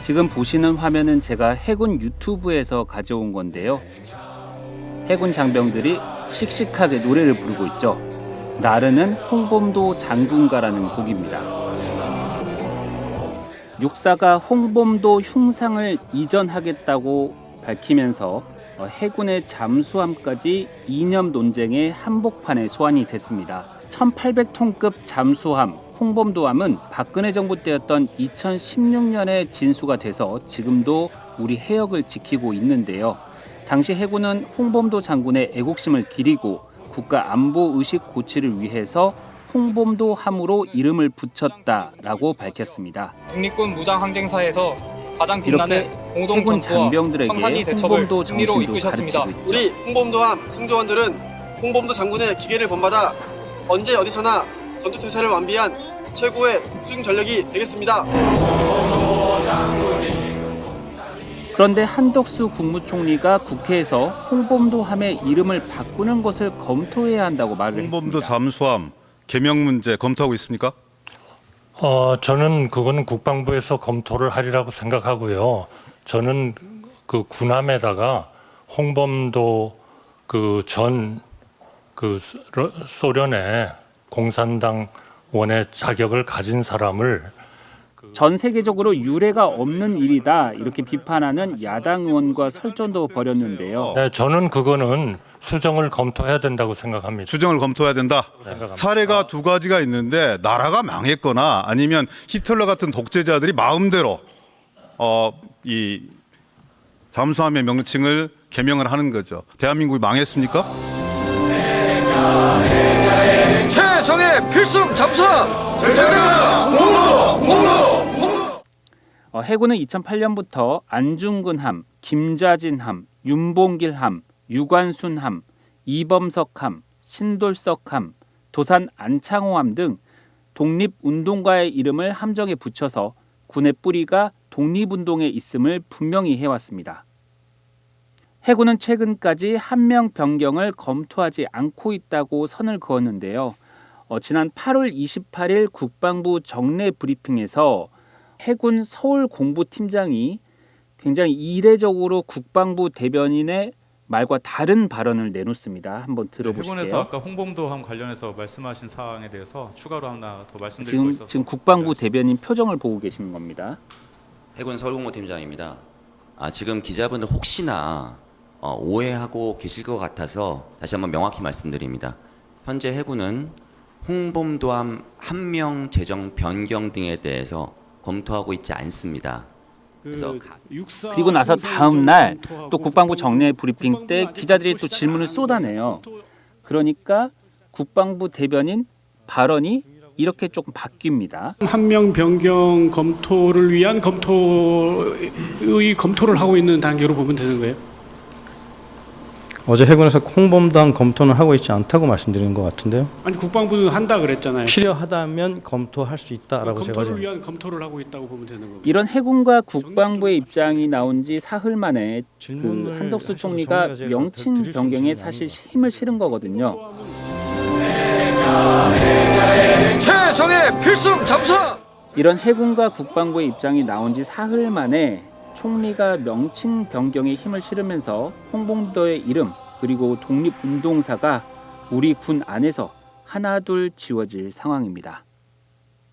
지금 보시는 화면은 제가 해군 유튜브에서 가져온 건데요. 해군 장병들이 씩씩하게 노래를 부르고 있죠. 나르는 홍범도 장군가라는 곡입니다. 육사가 홍범도 흉상을 이전하겠다고 밝히면서 어, 해군의 잠수함까지 이념 논쟁의 한복판에 소환이 됐습니다. 1800톤급 잠수함 홍범도함은 박근혜 정부 때였던 2016년에 진수가 돼서 지금도 우리 해역을 지키고 있는데요. 당시 해군은 홍범도 장군의 애국심을 기리고 국가 안보 의식 고취를 위해서 홍범도 함으로 이름을 붙였다라고 밝혔습니다. 독립군 무장 항쟁사에서 가장 빛나는 공동 해군 전투와 장병들에게 청산리 대첩을 홍범도 승리로 정신도 이끄셨습니다. 우리 홍범도함 승조원들은 홍범도 장군의 기계를 본받아 언제 어디서나 전투 태세를 완비한 최고의 수중 전력이 되겠습니다. 그런데 한덕수 국무총리가 국회에서 홍범도 함의 이름을 바꾸는 것을 검토해야 한다고 말을 홍범도 했습니다. 잠수함 개명 문제 검토하고 있습니까? 어, 저는 그거는 국방부에서 검토를 하리라고 생각하고요. 저는 그 군함에다가 홍범도 그 전 그 소련의 공산당 원의 자격을 가진 사람을 전 세계적으로 유례가 없는 일이다 이렇게 비판하는 야당 의원과 설전도 벌였는데요. 네, 저는 그거는 수정을 검토해야 된다고 생각합니다. 수정을 검토해야 된다. 생각합니다. 사례가 두 가지가 있는데 나라가 망했거나 아니면 히틀러 같은 독재자들이 마음대로 어, 이 잠수함의 명칭을 개명을 하는 거죠. 대한민국이 망했습니까? 최정의 필승 잠수함! 어, 해군은 2008년부터 안중근함, 김좌진함, 윤봉길함, 유관순함, 이범석함, 신돌석함, 도산 안창호함 등 독립운동가의 이름을 함정에 붙여서 군의 뿌리가 독립운동에 있음을 분명히 해왔습니다. 해군은 최근까지 함명 변경을 검토하지 않고 있다고 선을 그었는데요. 어, 지난 8월 28일 국방부 정례 브리핑에서 해군 서울 공보팀장이 굉장히 이례적으로 국방부 대변인의 말과 다른 발언을 내놓습니다. 한번 네, 들어보실게요. 해군에서 아까 홍범도함 관련해서 말씀하신 사항에 대해서 추가로 하나 더 말씀드리고 지금 있어서 지금 국방부 대변인 표정을 보고 계시는 겁니다. 해군 서울공모팀장입니다. 아, 지금 기자분들 혹시나 어, 오해하고 계실 것 같아서 다시 한번 명확히 말씀드립니다. 현재 해군은 홍범도함 함명 제정 변경 등에 대해서 검토하고 있지 않습니다. 그래서 가- 그리고 나서 다음 날 또 국방부 정례 브리핑 때 기자들이 또 질문을 쏟아내요. 그러니까 국방부 대변인 발언이 이렇게 조금 바뀝니다. 한명 변경 검토를 위한 검토의 검토를 하고 있는 단계로 보면 되는 거예요. 어제 해군에서 홍범도함 검토는 하고 있지 않다고 말씀드리는 것 같은데요. 아니 국방부는 한다 그랬잖아요. 필요하다면 검토할 수 있다라고 제가 검토를 어제 위한 검토를 하고 있다고 보면 되는 거고. 이런 해군과 국방부의 입장이 나온 지 사흘 만에 그 질문을 한덕수 하셔서 총리가 정리가 제가 명칭 수 변경에 있는 사실 힘을 실은 거거든요. 최정의 필승 잠수함 이런 해군과 국방부의 입장이 나온 지 사흘 만에 총리가 명칭 변경에 힘을 실으면서 홍범도의 이름 그리고 독립운동사가 우리 군 안에서 하나둘 지워질 상황입니다.